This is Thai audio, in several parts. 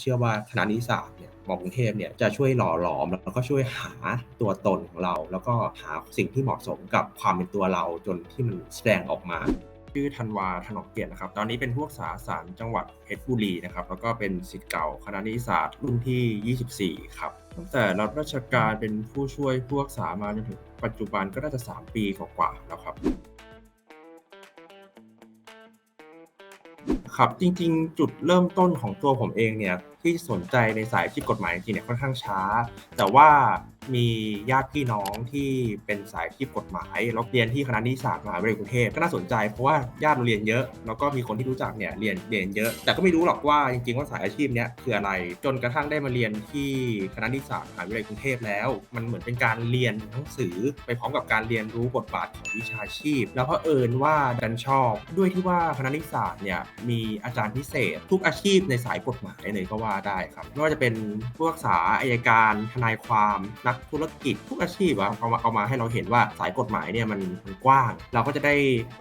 เชื่อว่าคณะนิติศาสตร์เนี่ยมอกรุงเทพเนี่ยจะช่วยหล่อหลอมแล้วก็ช่วยหาตัวตนของเรา แล้วก็หาสิ่งที่เหมาะสมกับความเป็นตัวเราจนที่มันแสดงออกมาชื่อธันวาถนอมเกียรตินะครับ ตอนนี้เป็นผู้รักษาสารจังหวัดเพชรบุรีนะครับ แล้วก็เป็นศิษย์เก่าคณะนิติศาสตร์รุ่นที่ 24 ครับ ตั้งแต่รับราชการเป็นผู้ช่วยผู้รักษามาจนถึงปัจจุบันก็น่าจะ 3 ปีกว่าๆแล้วครับ ครับ จริง ๆ จุดเริ่มต้นของตัวผมเองเนี่ย ที่สนใจในสายอาชีพกฎหมายจริงๆเนี่ยค่อนข้างช้า แต่ว่ามีญาติพี่น้องที่เป็นสายอาชีพกฎหมายแล้วเรียนที่คณะนิติศาสตร์มหาวิทยาลัยกรุงเทพก็น่าสนใจเพราะว่าญาติเราเรียนเยอะ แล้วก็มีคนที่รู้จักเนี่ยเรียนเรียนเยอะ แต่ก็ไม่รู้หรอกว่าจริงๆว่าสายอาชีพเนี้ยคืออะไรจนกระทั่งได้มาเรียนที่คณะนิติศาสตร์มหาวิทยาลัยกรุงเทพแล้ว มันเหมือนเป็นการเรียนหนังสือไปพร้อมกับการเรียนรู้บทบาทของวิชาชีพ แล้วก็เอิญว่าดันชอบ ด้วยที่ว่าคณะนิติศาสตร์เนี่ยมีอาจารย์พิเศษ ทุกอาชีพในสายกฎหมายเลยก็ว่าได้ครับไม่ว่าจะเป็นผู้รักษาอายการทนายความนักธุรกิจทุกอาชีพอะเอามาเอามาให้เราเห็นว่าสายกฎหมายเนี่ยมันมันกว้าง เราก็จะได้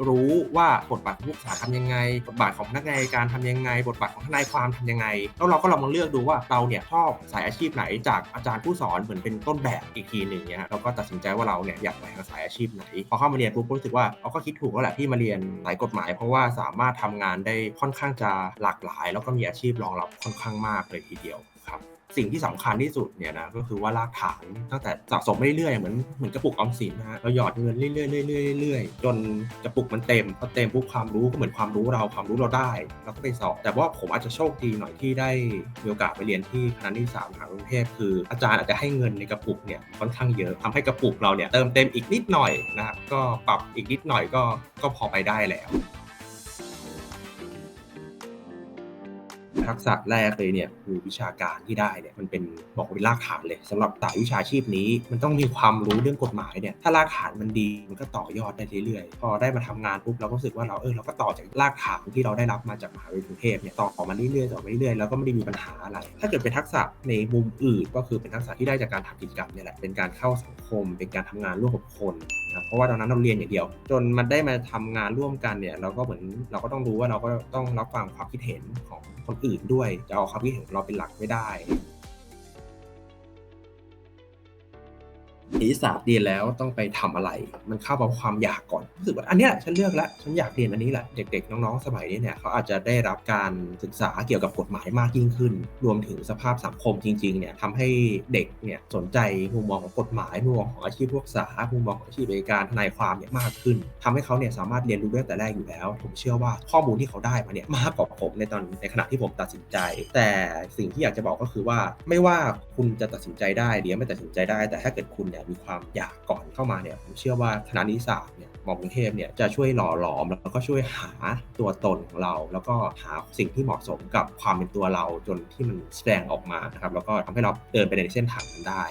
รู้ว่าบทบาทของผู้รักษาทำยังไงบทบาทของพนักงานอัยการทำยังไง บทบาทของทนายความทำยังไง แล้วเราก็ลองมาเลือกดูว่าเราเนี่ยชอบสายอาชีพไหนจากอาจารย์ผู้สอนเหมือนเป็นต้นแบบอีกทีหนึ่งเนี่ยเราก็ตัดสินใจว่าเราเนี่ยอยากไปทางสายอาชีพไหนพอเข้ามาเรียนปุ๊บรู้สึกว่าเราก็คิดถูกแล้วแหละที่มาเรียนสายกฎหมาย เพราะว่าสามารถทำงานได้ค่อนข้างจะหลากหลาย แล้วก็มีอาชีพรองรับค่อนข้างมากเลยทีเดียวครับ สิ่งที่สำคัญที่สุดเนี่ยนะก็คือว่ารากฐานตั้งแต่สะสมไปเรื่อยๆเหมือนเหมือนกระปุกออมสินนะฮะเราหยอดเงินเรื่อยๆเรื่อยๆเรื่อยๆจนกระปุกมันเต็มพอเต็มปุ๊บความรู้ก็เหมือนความรู้เราความรู้เราได้เราก็ไปสอบ แต่ว่าผมอาจจะโชคดีหน่อยที่ได้มีโอกาสไปเรียนที่คณะนิติศาสตร์มหากรุงเทพคืออาจารย์อาจจะให้เงินในกระปุกเนี่ยค่อนข้างเยอะทำให้กระปุกเราเนี่ยเติมเต็มอีกนิดหน่อยนะครับก็ปรับอีกนิดหน่อยก็ก็พอไปได้แล้ว ทักษะแรกเลยเนี่ยคือวิชาการที่ได้เนี่ยมันเป็นบอกว่าเป็นรากฐานเลยสำหรับสายวิชาชีพนี้ มันต้องมีความรู้เรื่องกฎหมายเนี่ยถ้ารากฐานมันดีมันก็ต่อยอดได้เรื่อยๆพอได้มาทำงานปุ๊บเราก็รู้สึกว่าเราเออเราก็ต่อจากรากฐานที่เราได้รับมาจากมหาวิทยาลัยกรุงเทพเนี่ยต่อมาเรื่อยๆต่อมาเรื่อยๆแล้วก็ไม่ได้มีปัญหาอะไร ถ้าเกิดเป็นทักษะในมุมอื่นก็คือเป็นทักษะที่ได้จากการทำกิจกรรมเนี่ยแหละเป็นการเข้าสังคม เป็นการทำงานร่วมกับคนนะเพราะว่าตอนนั้นเราเรียนอย่างเดียว จนมันได้มาทำงานร่วมกันเนี่ยเราก็เหมือนเราก็ต้องรู้ว่าเราก็ต้องรับฟังความคิดเห็นของคนอื่นด้วยจะเอาความคิดเห็นของเราเป็นหลักไม่ได้ นิติศาสตร์เรียนแล้วต้องไปทำอะไร มันเข้ากับความอยากก่อนรู้สึกว่าอันนี้ยฉันเลือกแล้วฉันอยากเรียนอันนี้แหละเด็กๆ น้องๆ สมัยนี้เนี่ยเขาอาจจะได้รับการศึกษาเกี่ยวกับกฎหมายมากยิ่งขึ้น รวมถึงสภาพสังคมจริงๆเนี่ยทำให้เด็กเนี่ยสนใจมุมมองของกฎหมายมุมมองของอาชีพพวกษามุมมองของอาชีพบริการทนายความเนี่ยมากขึ้นทำให้เขาเนี่ยสามารถเรียนรู้ได้แต่แรกอยู่แล้ว ผมเชื่อว่าข้อมูลที่เขาได้มาเนี่ยมากกว่าผมในตอนในขณะที่ผมตัดสินใจ แต่สิ่งที่อยากจะบอกก็คือว่าไม่ว่าคุณจะตัดสินใจได้หรือไม่ตัดสินใจได้ แต่ถ้าเกิดคุณเนี่ยมีความอยากก่อนเข้ามาเนี่ยผมเชื่อว่าคณะนิสสาสตร์เนี่ยมอกรุงเทพเนี่ยจะช่วยหล่อหลอมแล้วก็ช่วยหาตัวตนของเรา แล้วก็หาสิ่งที่เหมาะสมกับความเป็นตัวเราจนที่มันแสดงออกมานะครับแล้วก็ทำให้เราเดินไปในเส้นทางนั้นได้